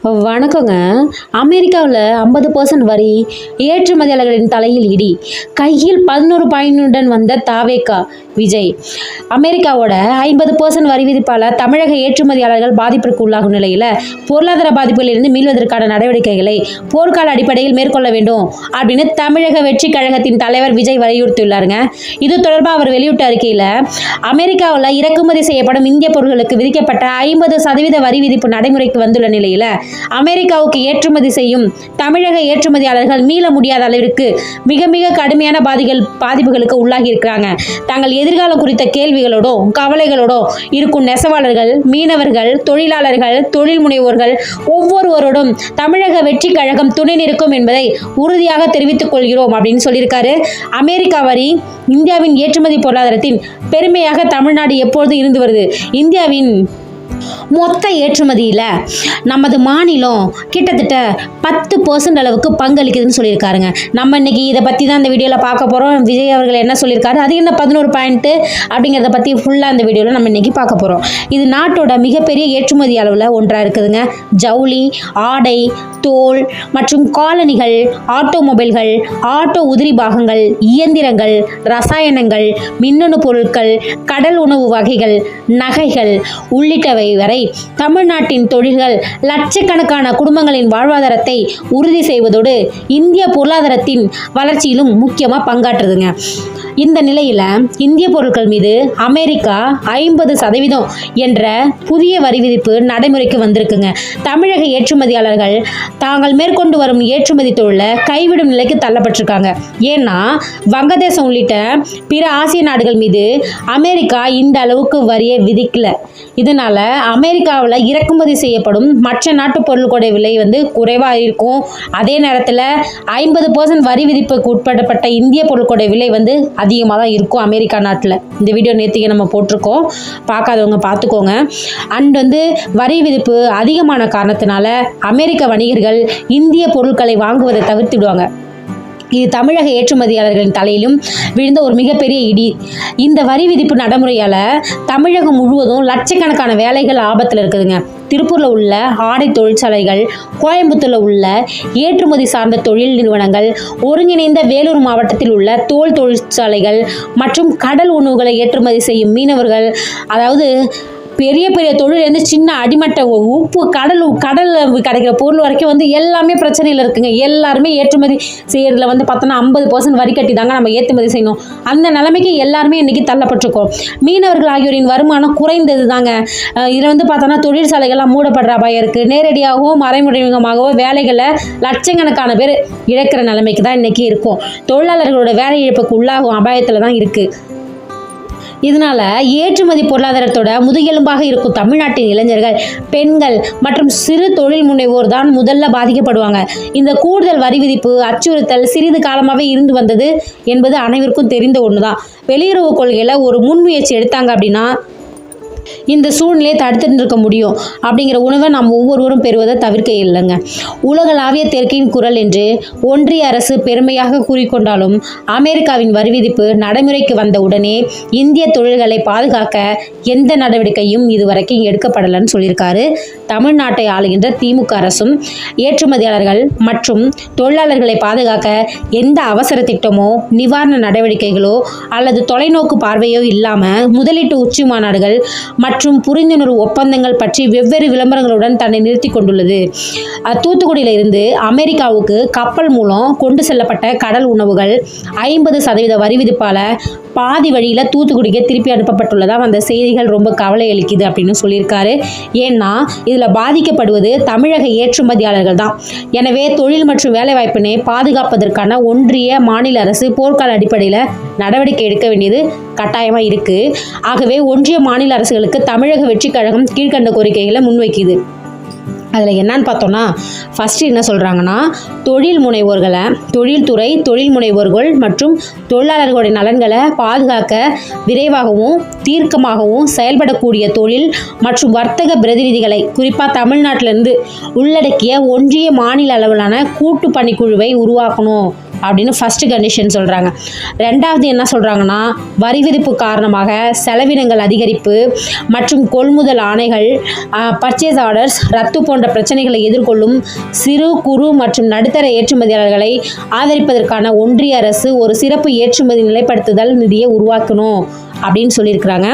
வணக்கங்க. அமெரிக்காவில் ஐம்பது பர்சன்ட் வரி ஏற்றுமதியாளர்களின் தலையில் இடி. கையில் பதினோரு பாயிண்டுடன் வந்த தாவேக்கா விஜய். அமெரிக்காவோட ஐம்பது பர்சன்ட் வரி விதிப்பால் தமிழக ஏற்றுமதியாளர்கள் பாதிப்பிற்கு உள்ளாகும் நிலையில் பொருளாதார பாதிப்பிலிருந்து மீள்வதற்கான நடவடிக்கைகளை போர்க்கால அடிப்படையில் மேற்கொள்ள வேண்டும் அப்படின்னு தமிழக வெற்றி கழகத்தின் தலைவர் விஜய் வலியுறுத்தியுள்ளாருங்க. இது தொடர்பாக அவர் வெளியிட்ட அறிக்கையில் அமெரிக்காவில் இறக்குமதி செய்யப்படும் இந்திய பொருட்களுக்கு விதிக்கப்பட்ட ஐம்பது சதவீத வரி விதிப்பு நடைமுறைக்கு வந்துள்ள நிலையில் அமெரிக்காவுக்கு ஏற்றுமதி செய்யும் தமிழக ஏற்றுமதியாளர்கள் மீள முடியாத அளவிற்கு மிக மிக கடுமையான பாதிகள் பாதிப்புகளுக்கு உள்ளாகி இருக்கிறாங்க தங்கள் எதிர்காலம் குறித்த கேள்விகளோடோ கவலைகளோடோ இருக்கும் நெசவாளர்கள் மீனவர்கள் தொழிலாளர்கள் தொழில் முனைவோர்கள் ஒவ்வொருவரோடும் தமிழக வெற்றி கழகம் துணை நிற்கும் என்பதை உறுதியாக தெரிவித்துக் கொள்கிறோம் அப்படின்னு சொல்லியிருக்காரு. அமெரிக்கா வரி இந்தியாவின் ஏற்றுமதி பொருளாதாரத்தின் பெருமையாக தமிழ்நாடு எப்பொழுதும் இருந்து வருது. இந்தியாவின் மொத்த ஏற்றுமதியில் நமது மாநிலம் கிட்டத்தட்ட பத்து பர்சன்ட் அளவுக்கு பங்களிக்குதுன்னு சொல்லியிருக்காருங்க. நம்ம இன்றைக்கி இதை பற்றி தான் இந்த வீடியோவில் பார்க்க போகிறோம் விஜய் அவர்கள் என்ன சொல்லியிருக்காரு? அது என்ன பதினோரு பாயிண்ட்டு அப்படிங்கிறத பற்றி ஃபுல்லாக இந்த வீடியோவில் நம்ம இன்றைக்கி பார்க்க போகிறோம் இது நாட்டோட மிகப்பெரிய ஏற்றுமதி அளவில் ஒன்றாக இருக்குதுங்க. ஜவுளி ஆடை தோல் மற்றும் காலணிகள் ஆட்டோமொபைல்கள் ஆட்டோ உதிரி பாகங்கள் இயந்திரங்கள் ரசாயனங்கள் மின்னணு பொருட்கள் கடல் உணவு வகைகள் நகைகள் உள்ளிட்டவை வரை தமிழ்நாட்டின் தொழில்கள் லட்சக்கணக்கான குடும்பங்களின் வாழ்வாதாரத்தை உறுதி செய்வதோடு இந்திய பொருளாதாரத்தின் வளர்ச்சியிலும் முக்கியமாக பங்காற்றுதுங்க. இந்த நிலையில் இந்திய பொருட்கள் மீது அமெரிக்கா ஐம்பது சதவீதம் என்ற புதிய வரி விதிப்பு நடைமுறைக்கு வந்திருக்குங்க. தமிழக ஏற்றுமதியாளர்கள் தாங்கள் மேற்கொண்டு வரும் ஏற்றுமதி தொழிலை கைவிடும் நிலைக்கு தள்ளப்பட்டிருக்காங்க. ஏன்னா வங்கதேசம் உள்ளிட்ட பிற ஆசிய நாடுகள் மீது அமெரிக்கா இந்த அளவுக்கு வரியை விதிக்கல. இதனால் அமெரிக்காவில் இறக்குமதி செய்யப்படும் மற்ற நாட்டு பொருட்களுடைய விலை வந்து குறைவாக இருக்கும். அதே நேரத்தில் ஐம்பது பர்சன்ட் வரி விதிப்புக்கு உட்படப்பட்ட இந்திய பொருட்களுடைய விலை வந்து அதிகமாக தான் இருக்கும் அமெரிக்கா நாட்டில். இந்த வீடியோ நேற்றுக்கு நம்ம போட்டிருக்கோம். பார்க்காதவங்க பார்த்துக்கோங்க அண்ட் வந்து வரி விதிப்பு அதிகமான காரணத்தினால அமெரிக்க வணிகர்கள் இந்திய பொருட்களை வாங்குவதை தவிர்த்து விடுவாங்க. இது தமிழக ஏற்றுமதியாளர்களின் தலையிலும் விழுந்த ஒரு மிகப்பெரிய இடி. இந்த வரி விதிப்பு நடைமுறையால் தமிழகம் முழுவதும் லட்சக்கணக்கான வேலைகள் ஆபத்தில் இருக்குதுங்க. திருப்பூரில் உள்ள ஆடை தொழிற்சாலைகள் கோயம்புத்தூரில் உள்ள ஏற்றுமதி சார்ந்த தொழில் நிறுவனங்கள் ஒருங்கிணைந்த வேலூர் மாவட்டத்தில் உள்ள தோல் தொழிற்சாலைகள் மற்றும் கடல் உணவுகளை ஏற்றுமதி செய்யும் மீனவர்கள் அதாவது பெரிய பெரிய தொழிலேருந்து சின்ன அடிமட்ட உப்பு கடல் கடலில் கிடைக்கிற பொருள் வரைக்கும் வந்து எல்லாமே பிரச்சனையில் இருக்குங்க. எல்லாருமே ஏற்றுமதி செய்கிறதுல வந்து பார்த்தோன்னா ஐம்பது பர்சன்ட் வரி கட்டி தாங்க நம்ம ஏற்றுமதி செய்யணும். அந்த நிலைமைக்கு எல்லாருமே இன்றைக்கி தள்ளப்பட்டிருக்கோம். மீனவர்கள் ஆகியோரின் வருமானம் குறைந்தது தாங்க. இதில் வந்து பார்த்தோன்னா தொழிற்சாலைகள்லாம் மூடப்படுற அபாயம் இருக்குது நேரடியாகவோ மறைமுகமாகவோ வேலைகளை லட்சக்கணக்கான பேர் இழக்கிற நிலைமைக்கு தான் இன்றைக்கி இருக்கும். தொழிலாளர்களோட வேலை இழப்புக்கு உள்ளாகும் அபாயத்தில் தான் இருக்குது இதனால ஏற்றுமதி பொருளாதாரத்தோட முதுகெலும்பாக இருக்கும் தமிழ்நாட்டின் இளைஞர்கள் பெண்கள் மற்றும் சிறு தொழில் முனைவோர் தான் முதல்ல பாதிக்கப்படுவாங்க. இந்த கூடுதல் வரி விதிப்பு அச்சுறுத்தல் சிறிது காலமாகவே இருந்து வந்தது என்பது அனைவருக்கும் தெரிந்த ஒன்று தான் வெளியுறவு கொள்கையில் ஒரு முன்முயற்சி எடுத்தாங்க அப்படின்னா இந்த சூழ்நிலையை தடுத்துட்டு இருக்க முடியும். அப்படிங்கிற உணவை நாம் ஒவ்வொருவரும் பெறுவதை தவிர்க்க இல்லைங்க. உலகளாவிய தெற்கின் குரல் என்று ஒன்றிய அரசு பெருமையாக கூறிக்கொண்டாலும் அமெரிக்காவின் வரிவிதிப்பு நடைமுறைக்கு வந்த உடனே இந்திய தொழில்களை பாதுகாக்க எந்த நடவடிக்கையும் இதுவரைக்கும் எடுக்கப்படலைன்னு சொல்லியிருக்காரு. தமிழ்நாட்டை ஆளுகின்ற திமுக அரசும் ஏற்றுமதியாளர்கள் மற்றும் தொழிலாளர்களை பாதுகாக்க எந்த அவசர திட்டமோ நிவாரண நடவடிக்கைகளோ அல்லது தொலைநோக்கு பார்வையோ இல்லாமல் முதலீட்டு உச்சி மாநாடுகள் மற்றும் புரிந்துணர்வு ஒப்பந்தங்கள் பற்றி வெவ்வேறு விளம்பரங்களுடன் தன்னை நிறுத்தி கொண்டுள்ளது. தூத்துக்குடியில் இருந்து அமெரிக்காவுக்கு கப்பல் மூலம் கொண்டு செல்லப்பட்ட கடல் உணவுகள் ஐம்பது சதவீத வரி விதிப்பால பாதி வழியில் தூத்துக்குடிக்கு திருப்பி அனுப்பப்பட்டுள்ளதாக அந்த செய்திகள் ரொம்ப கவலை அளிக்குது அப்படின்னு சொல்லியிருக்காரு. ஏன்னா இதில் பாதிக்கப்படுவது தமிழக ஏற்றுமதியாளர்கள் தான். எனவே தொழில் மற்றும் வேலைவாய்ப்பினை பாதுகாப்பதற்கான ஒன்றிய மாநில அரசு போர்க்கால அடிப்படையில் நடவடிக்கை எடுக்க வேண்டியது கட்டாயமாக இருக்குது ஆகவே ஒன்றிய மாநில அரசுகளுக்கு தமிழக வெற்றிக் கழகம் கீழ்கண்ட கோரிக்கைகளை முன்வைக்குது. அதில் என்னன்னு பார்த்தோன்னா ஃபஸ்ட்டு என்ன சொல்கிறாங்கன்னா தொழில் முனைவோர்களை தொழில்துறை தொழில் முனைவோர்கள் மற்றும் தொழிலாளர்களுடைய நலன்களை பாதுகாக்க விரைவாகவும் தீர்க்கமாகவும் செயல்படக்கூடிய தொழில் மற்றும் வர்த்தக பிரதிநிதிகளை குறிப்பாக தமிழ்நாட்டிலேருந்து உள்ளடக்கிய ஒன்றிய மாநில அளவிலான கூட்டு பணிக்குழுவை உருவாக்கணும். அப்படின்னு ஃபஸ்ட்டு கண்டிஷன் சொல்கிறாங்க ரெண்டாவது என்ன சொல்கிறாங்கன்னா வரி விதிப்பு காரணமாக செலவினங்கள் அதிகரிப்பு மற்றும் கொள்முதல் ஆணைகள் பர்ச்சேஸ் ஆர்டர்ஸ் ரத்து போன்ற பிரச்சனைகளை எதிர்கொள்ளும் சிறு குறு மற்றும் நடுத்தர ஏற்றுமதியாளர்களை ஆதரிப்பதற்கான ஒன்றிய அரசு ஒரு சிறப்பு ஏற்றுமதி நிலைப்படுத்துதல் நிதியை உருவாக்கணும் அப்படின்னு சொல்லியிருக்கிறாங்க.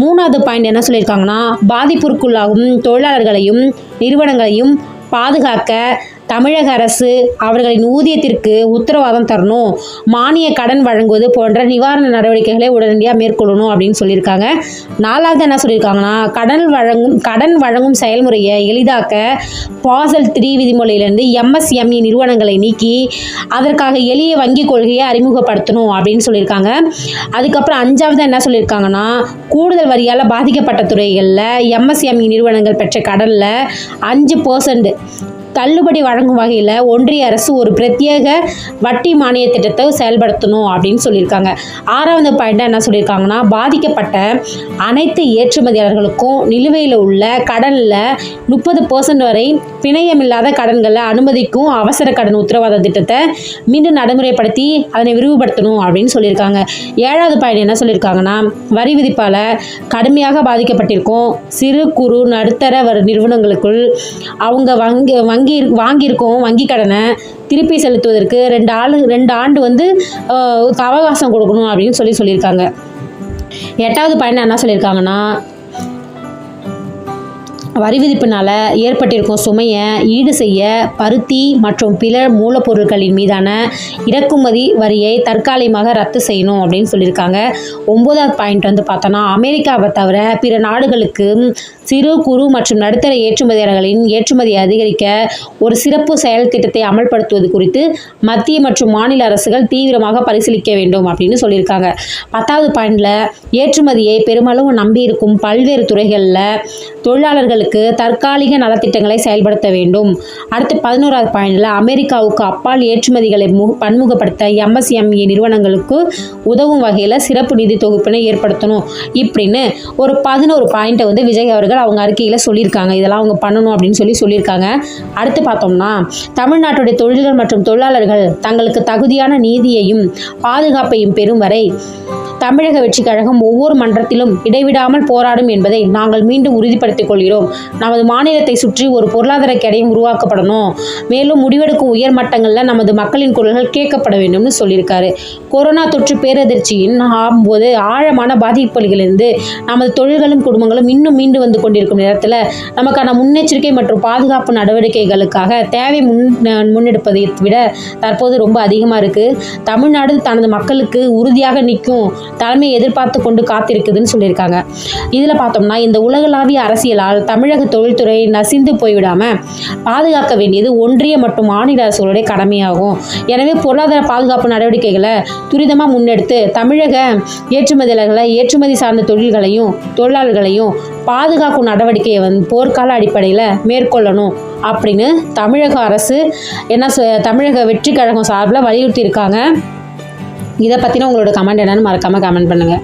மூணாவது பாயிண்ட் என்ன சொல்லியிருக்காங்கன்னா பாதிப்புக்குள்ளாகும் தொழிலாளர்களையும் நிறுவனங்களையும் பாதுகாக்க தமிழக அரசு அவர்களின் ஊதியத்திற்கு உத்தரவாதம் தரணும். மானிய கடன் வழங்குவது போன்ற நிவாரண நடவடிக்கைகளை உடனடியாக மேற்கொள்ளணும் அப்படின்னு சொல்லியிருக்காங்க. நாலாவது என்ன சொல்லியிருக்காங்கன்னா கடன் வழங்கும் கடன் வழங்கும் செயல்முறையை எளிதாக்க பாசல் த்ரீ விதிமுறையிலிருந்து எம்எஸ்எம்இ நிறுவனங்களை நீக்கி அதற்காக எளிய வங்கி கொள்கையை அறிமுகப்படுத்தணும் அப்படின்னு சொல்லியிருக்காங்க. அதுக்கப்புறம் அஞ்சாவது என்ன சொல்லியிருக்காங்கன்னா கூடுதல் வரியால் பாதிக்கப்பட்ட துறைகளில் எம்எஸ்எம்இ நிறுவனங்கள் பெற்ற கடனில் அஞ்சு பர்சன்ட் தள்ளுபடி வழங்கும் வகையில் ஒன்றிய அரசு ஒரு பிரத்யேக வட்டி மானிய திட்டத்தை செயல்படுத்தணும் அப்படின்னு சொல்லியிருக்காங்க. ஆறாவது பாயிண்ட் என்ன சொல்லியிருக்காங்கன்னா பாதிக்கப்பட்ட அனைத்து ஏற்றுமதியாளர்களுக்கும் நிலுவையில் உள்ள கடனில் முப்பது பர்சன்ட் வரை பிணையமில்லாத கடன்களை அனுமதிக்கும் அவசர கடன் உத்தரவாத திட்டத்தை மீண்டும் நடைமுறைப்படுத்தி அதனை விரிவுபடுத்தணும் அப்படின்னு சொல்லியிருக்காங்க. ஏழாவது பாயிண்ட் என்ன சொல்லியிருக்காங்கன்னா வரி விதிப்பால் கடுமையாக பாதிக்கப்பட்டிருக்கும் சிறு குறு நடுத்தர நிறுவனங்களுக்குள் அவங்க வங்கி வங்கி வாங்கியிருக்கோம் வங்கி கடனை. திருப்பி செலுத்துவதற்கு ரெண்டு ஆள் ரெண்டு ஆண்டு வந்து அவகாசம் கொடுக்கணும் அப்படின்னு சொல்லி சொல்லியிருக்காங்க. எட்டாவது பயணம் என்ன சொல்லியிருக்காங்கன்னா வரி விதிப்பினால் ஏற்பட்டிருக்கும் சுமையை ஈடு செய்ய பருத்தி மற்றும் பிற மூலப்பொருட்களின் மீதான இறக்குமதி வரியை தற்காலிகமாக ரத்து செய்யணும் அப்படின்னு சொல்லியிருக்காங்க. ஒன்பதாவது பாயிண்ட் வந்து பார்த்தோன்னா அமெரிக்காவை தவிர பிற நாடுகளுக்கு சிறு குறு மற்றும் நடுத்தர ஏற்றுமதியாளர்களின் ஏற்றுமதியை அதிகரிக்க ஒரு சிறப்பு செயல் திட்டத்தை அமல்படுத்துவது குறித்து மத்திய மற்றும் மாநில அரசுகள் தீவிரமாக பரிசீலிக்க வேண்டும் அப்படின்னு சொல்லியிருக்காங்க. பத்தாவது பாயிண்டில் ஏற்றுமதியை பெருமளவு நம்பியிருக்கும் பல்வேறு துறைகளில் தொழிலாளர்கள் மக்களுக்கு தற்காலிக நலத்திட்டங்களை செயல்படுத்த வேண்டும். அடுத்து பதினோராவது பாயிண்டில் அமெரிக்காவுக்கு அப்பால் ஏற்றுமதிகளை மு பன்முகப்படுத்த எம்எஸ்எம்இ நிறுவனங்களுக்கு உதவும் வகையில் சிறப்பு நிதி தொகுப்பினை ஏற்படுத்தணும் இப்படின்னு ஒரு பதினோரு பாயிண்ட்டை வந்து விஜய் அவர்கள் அவங்க அறிக்கையில் சொல்லியிருக்காங்க. இதெல்லாம் அவங்க பண்ணணும் அப்படின்னு சொல்லி சொல்லியிருக்காங்க. அடுத்து பார்த்தோம்னா தமிழ்நாட்டுடைய தொழில்கள் மற்றும் தொழிலாளர்கள் தங்களுக்கு தகுதியான நீதியையும் பாதுகாப்பையும் பெறும் வரை தமிழக வெற்றி கழகம் ஒவ்வொரு மன்றத்திலும் இடைவிடாமல் போராடும் என்பதை நாங்கள் மீண்டும் உறுதிப்படுத்திக் கொள்கிறோம். நமது மாநிலத்தை சுற்றி ஒரு பொருளாதார கேடையும் உருவாக்கப்படணும். மேலும் முடிவெடுக்கும் உயர் மட்டங்களில் நமது மக்களின் குரல்கள் கேட்கப்பட வேண்டும்னு சொல்லியிருக்காரு. கொரோனா தொற்று பேரதிர்ச்சியின் ஆகும்போது ஆழமான பாதிப்புகளிலிருந்து நமது தொழில்களும் குடும்பங்களும் இன்னும் மீண்டு வந்து கொண்டிருக்கும் நேரத்தில் நமக்கான முன்னெச்சரிக்கை மற்றும் பாதுகாப்பு நடவடிக்கைகளுக்காக தேவை முன் முன்னெடுப்பதை விட தற்போது ரொம்ப அதிகமாக இருக்குது தமிழ்நாடு தனது மக்களுக்கு உறுதியாக நிற்கும் தலைமையை எதிர்பார்த்து கொண்டு காத்திருக்குதுன்னு சொல்லியிருக்காங்க. இதில் பார்த்தோம்னா இந்த உலகளாவிய அரசியலால் தமிழக தொழில்துறை நசிந்து போய்விடாமல் பாதுகாக்க வேண்டியது ஒன்றிய மற்றும் மாநில அரசுகளுடைய கடமையாகும். எனவே பொருளாதார பாதுகாப்பு நடவடிக்கைகளை துரிதமாக முன்னெடுத்து தமிழக ஏற்றுமதியாளர்களை ஏற்றுமதி சார்ந்த தொழில்களையும் தொழிலாளர்களையும் பாதுகாக்கும் நடவடிக்கையை வந்து போர்க்கால அடிப்படையில் மேற்கொள்ளணும் அப்படின்னு தமிழக அரசு என்ன சொ- தமிழக வெற்றி கழகம் சார்பில் வலியுறுத்தியிருக்காங்க. இதை பற்றின உங்களோட கமெண்ட் என்னன்னு மறக்காமல் கமெண்ட் பண்ணுங்கள்